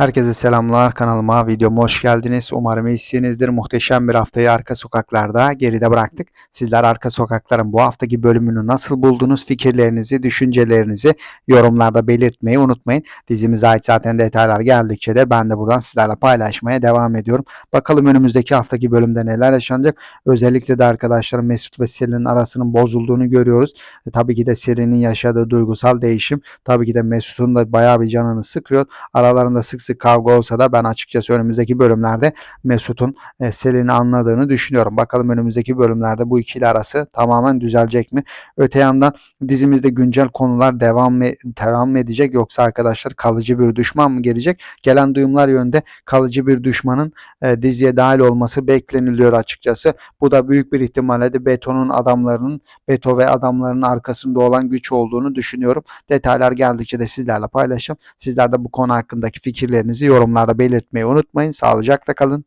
Herkese selamlar kanalıma videoma hoş geldiniz. Umarım iyisinizdir. Muhteşem bir haftayı arka sokaklarda geride bıraktık. Sizler arka sokakların bu haftaki bölümünü nasıl buldunuz? Fikirlerinizi, düşüncelerinizi yorumlarda belirtmeyi unutmayın. Dizimize ait zaten detaylar geldikçe de ben de buradan sizlerle paylaşmaya devam ediyorum. Bakalım önümüzdeki haftaki bölümde neler yaşanacak. Özellikle de arkadaşlarım Mesut ve Selin'in arasının bozulduğunu görüyoruz. E, tabii ki de Selin'in yaşadığı duygusal değişim tabii ki de Mesut'un da bayağı bir canını sıkıyor. Aralarında sık sık kavga olsa da ben açıkçası önümüzdeki bölümlerde Mesut'un e, Selin'i anladığını düşünüyorum. Bakalım önümüzdeki bölümlerde bu ikili arası tamamen düzelecek mi? Öte yandan dizimizde güncel konular devam mı, devam edecek yoksa arkadaşlar kalıcı bir düşman mı gelecek? Gelen duyumlar yönde kalıcı bir düşmanın e, diziye dahil olması bekleniliyor açıkçası. Bu da büyük bir ihtimalle de Beto'nun adamlarının Beto ve adamlarının arkasında olan güç olduğunu düşünüyorum. Detaylar geldikçe de sizlerle paylaşacağım. Sizler de bu konu hakkındaki fikirlerinizi yorumlarda belirtmeyi unutmayın. Sağlıcakla kalın.